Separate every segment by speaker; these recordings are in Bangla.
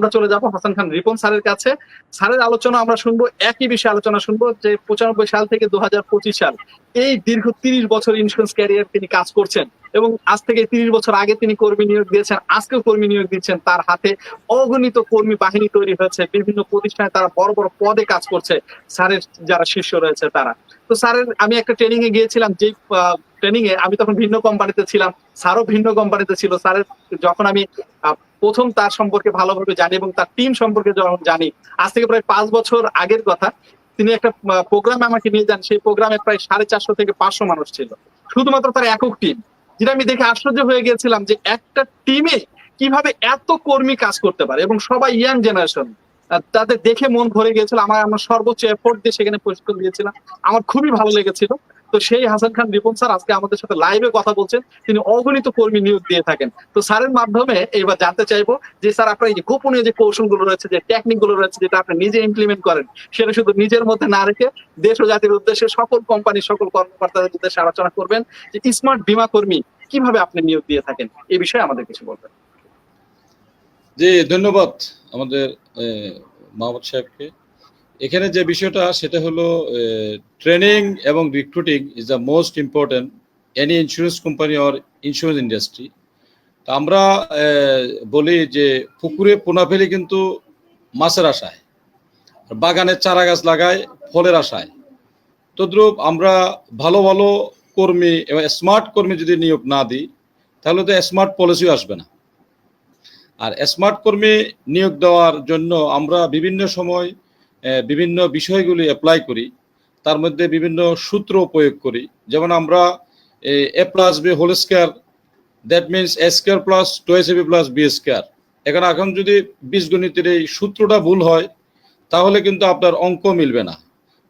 Speaker 1: আমরা চলে যাব হাসান খান রিপন স্যারের কাছে। স্যারের আলোচনা আমরা শুনব, একই বিষয়ে আলোচনা শুনব যে পঁচানব্বই সাল থেকে দু সাল, এই দীর্ঘ তিরিশ বছর ইন্স্যুরেন্স ক্যারিয়ার তিনি কাজ করছেন এবং আজ থেকে তিরিশ বছর আগে তিনি কর্মী নিয়োগ দিয়েছেন, আজকেও কর্মী নিয়োগ দিচ্ছেন তার হাতে। অগণিত কর্মী বাহিনী তৈরি হয়েছে, বিভিন্ন প্রতিষ্ঠানে তারা বড় বড় পদে কাজ করছে, স্যারের যারা শিষ্য রয়েছে তারা। তো স্যারের, আমি একটা ট্রেনিং এ গিয়েছিলাম যে ট্রেনিং এ আমি তখন ভিন্ন কোম্পানিতে ছিলাম, স্যারও ভিন্ন কোম্পানিতে ছিল। স্যারের, যখন আমি প্রথম তার সম্পর্কে ভালোভাবে জানি এবং তার টিম সম্পর্কে যখন জানি। আজ থেকে প্রায় পাঁচ বছর আগের কথা, তিনি একটা প্রোগ্রামে আমাকে নিয়ে যান। সেই প্রোগ্রামে প্রায় সাড়ে চারশো থেকে পাঁচশো মানুষ ছিল। শুধুমাত্র তার একক টিম যেটা আমি দেখে আশ্চর্য হয়ে গিয়েছিলাম যে একটা টিমে কীভাবে এত কর্মী কাজ করতে পারে এবং সবাই ইয়াং জেনারেশন তাদের দেখে মন ভরে গিয়েছিল। আমার আমার সর্বোচ্চ এফোর্ট দিয়ে সেখানে প্রশিক্ষণ দিয়েছিলাম আমার খুবই ভালো লেগেছিল। তো সেই হাসান খান রিপন স্যার আজকে আমাদের সাথে লাইভে কথা বলছেন। তিনি অগণিত কর্মী নিয়োগ দিয়ে থাকেন। তো স্যারের মাধ্যমে এবার জানতে চাইব যে, স্যার, আপনার এই যে গোপনীয় যে কৌশলগুলো রয়েছে, যে টেকনিকগুলো রয়েছে, যেটা আপনি নিজে ইমপ্লিমেন্ট করেন, সেটা শুধু নিজের মধ্যে না রেখে দেশ ও জাতির উদ্দেশ্যে সকল কোম্পানি সকল কর্মকর্তাদের উদ্দেশ্যে আলোচনা করবেন যে স্মার্ট বিমা কর্মী কীভাবে আপনি নিয়োগ দিয়ে থাকেন? এই বিষয়ে আমাদের কিছু বলবেন।
Speaker 2: জি, ধন্যবাদ আমাদের মাহমুদ সাহেবকে। এখানে যে বিষয়টা, সেটা হলো ট্রেনিং এবং recruiting is the most important any insurance company or insurance industry তা আমরা বলি যে পুকুরে পোনা ফেলি কিন্তু মাছের আশায় বাগানে চারা গাছ লাগায় ফলের আশায়। তদ্রুপ আমরা ভালো ভালো কর্মী এবং স্মার্ট কর্মী যদি নিয়োগ না দিই, তাহলে তো স্মার্ট পলিসিও আসবে না। আর স্মার্ট কর্মী নিয়োগ দেওয়ার জন্য আমরা বিভিন্ন সময় বিভিন্ন বিষয়গুলি অ্যাপ্লাই করি, তার মধ্যে বিভিন্ন সূত্র প্রয়োগ করি। যেমন আমরা A plus B whole square that means A square plus twice B plus B square এখানে এখন যদি বীজগণিতের এই সূত্রটা ভুল হয়, তাহলে কিন্তু আপনার অঙ্ক মিলবে না।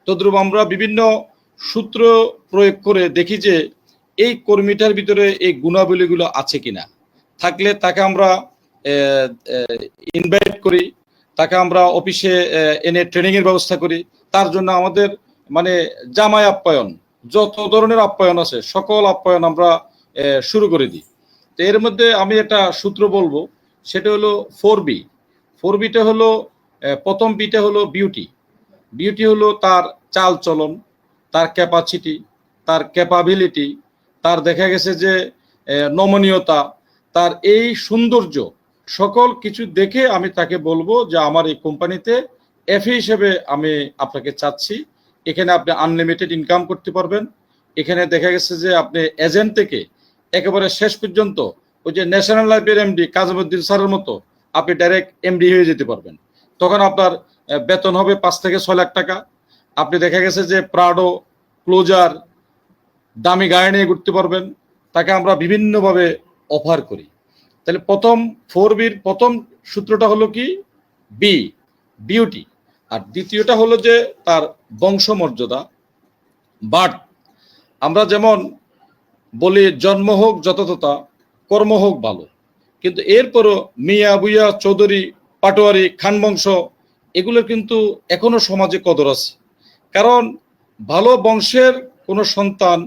Speaker 2: তদ্রূপ আমরা বিভিন্ন সূত্র প্রয়োগ করে দেখি যে, এই কর্মীটার ভিতরে এই গুণাবলীগুলো আছে কিনা। থাকলে তাকে আমরা ইনভাইট করি। তাকে আমরা অফিসে এনে ট্রেনিং এর ব্যবস্থা করি। তার জন্য আমাদের মানে জামাই আপ্যায়ন, যত ধরনের আপ্যায়ন আছে, সকল আপ্যায়ন আমরা শুরু করে দিই। তো এর মধ্যে আমি একটা সূত্র বলব, সেটা হলো ফোর বি। ফোর বিটা হলো প্রথম বিটা হলো বিউটি। বিউটি হলো তার চাল চলন, তার ক্যাপাসিটি তার ক্যাপাবিলিটি তার দেখা গেছে যে নমনীয়তা, তার এই সৌন্দর্য সকল কিছু দেখে আমি তাকে বলব যে আমার এই কোম্পানিতে এফএ হিসেবে আমি আপনাকে চাচ্ছি। এখানে আপনি আনলিমিটেড ইনকাম করতে পারবেন। এখানে দেখা গেছে যে আপনি এজেন্ট থেকে একেবারে শেষ পর্যন্ত ওই যে ন্যাশনাল লাইফের এমডি কাজমুদ্দিন স্যারের মতো আপনি ডাইরেক্ট এমডি হয়ে যেতে পারবেন। তখন আপনার বেতন হবে পাঁচ থেকে ছয় লাখ টাকা। আপনি দেখা গেছে যে প্রাডো ক্লোজার দামি গাড়ি নিয়ে ঘুরতে পারবেন। তাকে আমরা বিভিন্নভাবে অফার করি। তাহলে প্রথম ফোর বির প্রথম সূত্রটা হলো কি? বি বিউটি আর দ্বিতীয়টা হলো যে তার বংশমর্যাদা বাট আমরা যেমন বলি জন্ম হোক যততা কর্ম হোক ভালো। কিন্তু এরপরও মিয়া বুইয়া চৌধুরী, পাটোয়ারি, খান বংশ, এগুলো কিন্তু এখনও সমাজে কদর আছে। কারণ ভালো বংশের কোনো সন্তান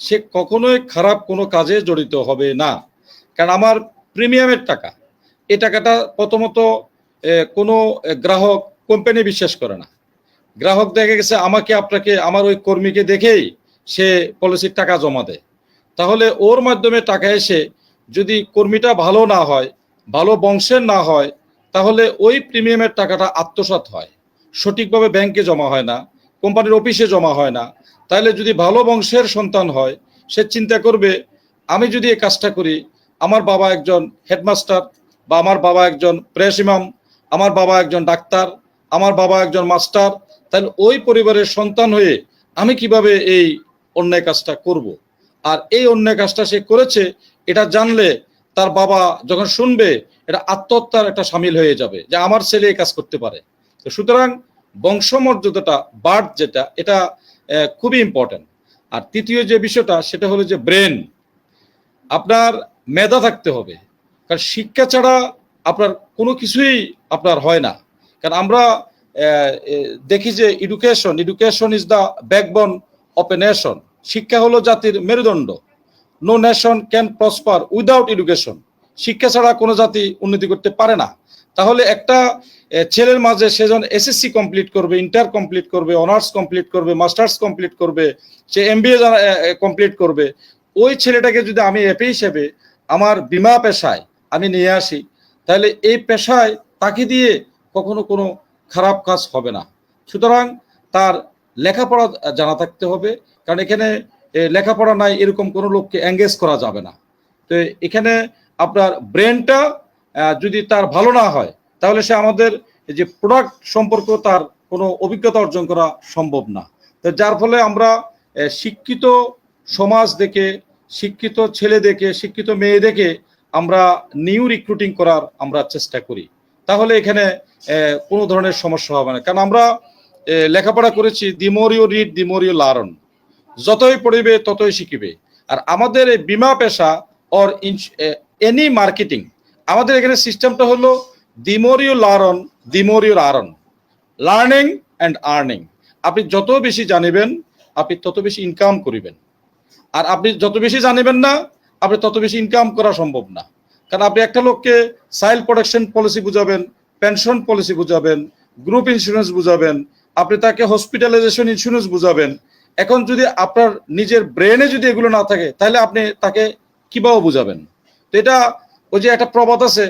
Speaker 2: সে কখনোই খারাপ কোনো কাজে জড়িত হবে না। কারণ আমার প্রিমিয়ামের টাকা। এ টাকাটা প্রথমত কোনো গ্রাহক কোম্পানি বিশ্বাস করে না। গ্রাহক দেখা গেছে, আমাকে আপনাকে, আমার ওই কর্মীকে দেখেই সে পলিসির টাকা জমা দেয়। তাহলে ওর মাধ্যমে টাকা এসে যদি কর্মীটা ভালো না হয়, ভালো বংশের না হয়, তাহলে ওই প্রিমিয়ামের টাকাটা আত্মসাৎ হয়। সঠিকভাবে ব্যাংকে জমা হয় না, কোম্পানির অফিসে জমা হয় না। তাহলে যদি ভালো বংশের সন্তান হয়, সে চিন্তা করবে, আমি যদি এই কাজটা করি আমার বাবা একজন হেডমাস্টার বা আমার বাবা একজন প্রেস ইমাম, আমার বাবা একজন ডাক্তার, আমার বাবা একজন মাস্টার, তাহলে ওই পরিবারের সন্তান হয়ে আমি কীভাবে এই অন্যায় কাজটা করব। আর এই অন্যায় কাজটা সে করেছে, এটা জানলে তার বাবা যখন শুনবে, এটা আত্মহত্যার একটা সামিল হয়ে যাবে যে আমার ছেলে এই কাজ করতে পারে। তো সুতরাং বংশমর্যাদাটা বার্থ যেটা, এটা খুবই ইম্পর্টেন্ট আর তৃতীয় যে বিষয়টা, সেটা হলো যে ব্রেন। আপনার মেধা থাকতে হবে। কারণ শিক্ষা ছাড়া আপনার কোনো কিছুই আপনার হয় না। কারণ আমরা দেখি যে education education is the backbone of a nation শিক্ষা হলো জাতির মেরুদণ্ড। No nation can prosper without education শিক্ষা ছাড়া কোনো জাতি উন্নতি করতে পারে না। তাহলে একটা ছেলের মাঝে সেজন এসএসসি কমপ্লিট করবে ইন্টার কমপ্লিট করবে অনার্স কমপ্লিট করবে মাস্টার্স কমপ্লিট করবে, সে এমবিএ কমপ্লিট করবে, ওই ছেলেটাকে যদি আমি এপি হিসেবে আমার বিমা পেশায় আমি নিয়ে আসি, তাহলে এই পেশায় তাকে দিয়ে কখনো কোনো খারাপ কাজ হবে না। সুতরাং তার লেখাপড়া জানা থাকতে হবে, কারণ এখানে লেখাপড়া নাই এরকম কোনো লোককে এঙ্গেজ করা যাবে না। তো এখানে আপনার ব্রেনটা যদি তার ভালো না হয়, তাহলে সে আমাদের যে প্রোডাক্ট সম্পর্ক তার কোনো অভিজ্ঞতা অর্জন করা সম্ভব না। তো যার ফলে আমরা শিক্ষিত সমাজ দেখে শিক্ষিত ছেলে দেখে, শিক্ষিত মেয়ে দেখে আমরা নিউ রিক্রুটিং করার আমরা চেষ্টা করি। তাহলে এখানে কোনো ধরনের সমস্যা হবে না। কারণ আমরা লেখাপড়া করেছি দিমোরিও রিড দিমোরিও লারন যতই পড়িবে, ততই শিখিবে। আর আমাদের এই বিমা পেশা অর এনি মার্কেটিং আমাদের এখানে সিস্টেমটা হলো the more you learn the more you earn learning and earning আপনি যত বেশি জানিবেন, আপনি তত বেশি ইনকাম করিবেন। আর আপনি যত বেশি জানিবেন না, আপনি তত বেশি ইনকাম করা সম্ভব না। কারণ আপনি একটা লোককে চাইল্ড প্রোটেকশন পলিসি বুঝাবেন পেনশন পলিসি বুঝাবেন গ্রুপ ইন্স্যুরেন্স বুঝাবেন, আপনি তাকে হসপিটালাইজেশন ইন্স্যুরেন্স বুঝাবেন। এখন যদি আপনার নিজের ব্রেনে যদি এগুলো না থাকে, তাহলে আপনি তাকে কীভাবে বুঝাবেন? তো এটা ওই যে একটা প্রবাদ আছে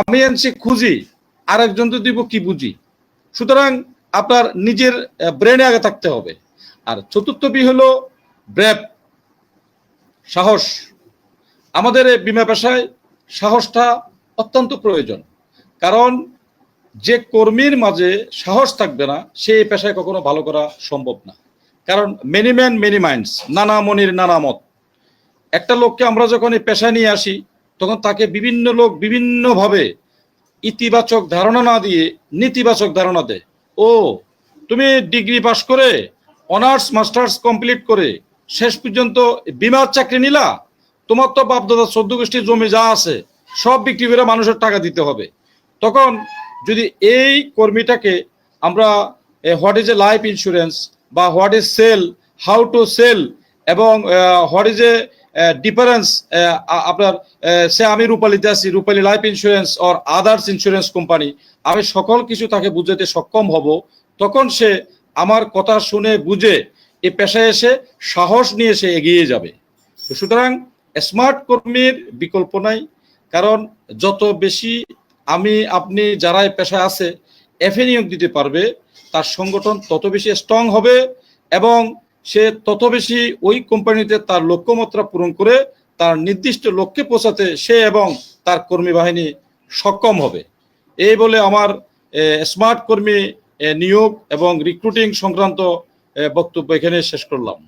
Speaker 2: আমি আনছি, খুঁজি, আরেকজন তো দিব, কি বুঝি? সুতরাং আপনার নিজের ব্রেনে আগে থাকতে হবে। আর চতুর্থ বি হলো ব্রেপ সাহস। আমাদের এই বিমা পেশায় সাহসটা অত্যন্ত প্রয়োজন। কারণ যে কর্মীর মাঝে সাহস থাকবে না, সে এই পেশায় কখনো ভালো করা সম্ভব না। কারণ মেনি ম্যান মেনি মাইন্ডস নানা মনির, নানা মত। একটা লোককে আমরা যখন এই পেশায় নিয়ে আসি, তখন তাকে বিভিন্ন লোক বিভিন্নভাবে ইতিবাচক ধারণা না দিয়ে নেতিবাচক ধারণা দেয়। ও, তুমি ডিগ্রি পাশ করে অনার্স, মাস্টার্স কমপ্লিট করে শেষ পর্যন্ত বিমার চাকরি নিলা, তোমার তো বাপদাদা চোদ্দ গোষ্ঠীর জমি যা আছে, সব বিক্রি করে মানুষের টাকা দিতে হবে। তখন যদি এই কর্মীটাকে আমরা what is a life insurance বা what is sell how to sell এবং হোয়াট ইজ এ ডিফারেন্স আপনার সে আমি রূপালিতে আছি Rupali life insurance or others insurance company আমি সকল কিছু তাকে বুঝাতে সক্ষম হব, তখন সে আমার কথা শুনে বুঝে এ পেশায় এসে সাহস নিয়ে সে এগিয়ে যাবে। তো সুতরাং স্মার্ট কর্মীর বিকল্প নাই, কারণ যত বেশি আমি, আপনি যারা এই পেশায় আছে এফে নিয়োগ দিতে পারবে, তার সংগঠন তত বেশি স্ট্রং হবে এবং সে তত বেশি ওই কোম্পানিতে তার লক্ষ্যমাত্রা পূরণ করে তার নির্দিষ্ট লক্ষ্যে পৌঁছাতে সে এবং তার কর্মী বাহিনী সক্ষম হবে। এই বলে আমার স্মার্ট কর্মী নিয়োগ এবং রিক্রুটিং সংক্রান্ত বক্তব্য এখানে শেষ করলাম।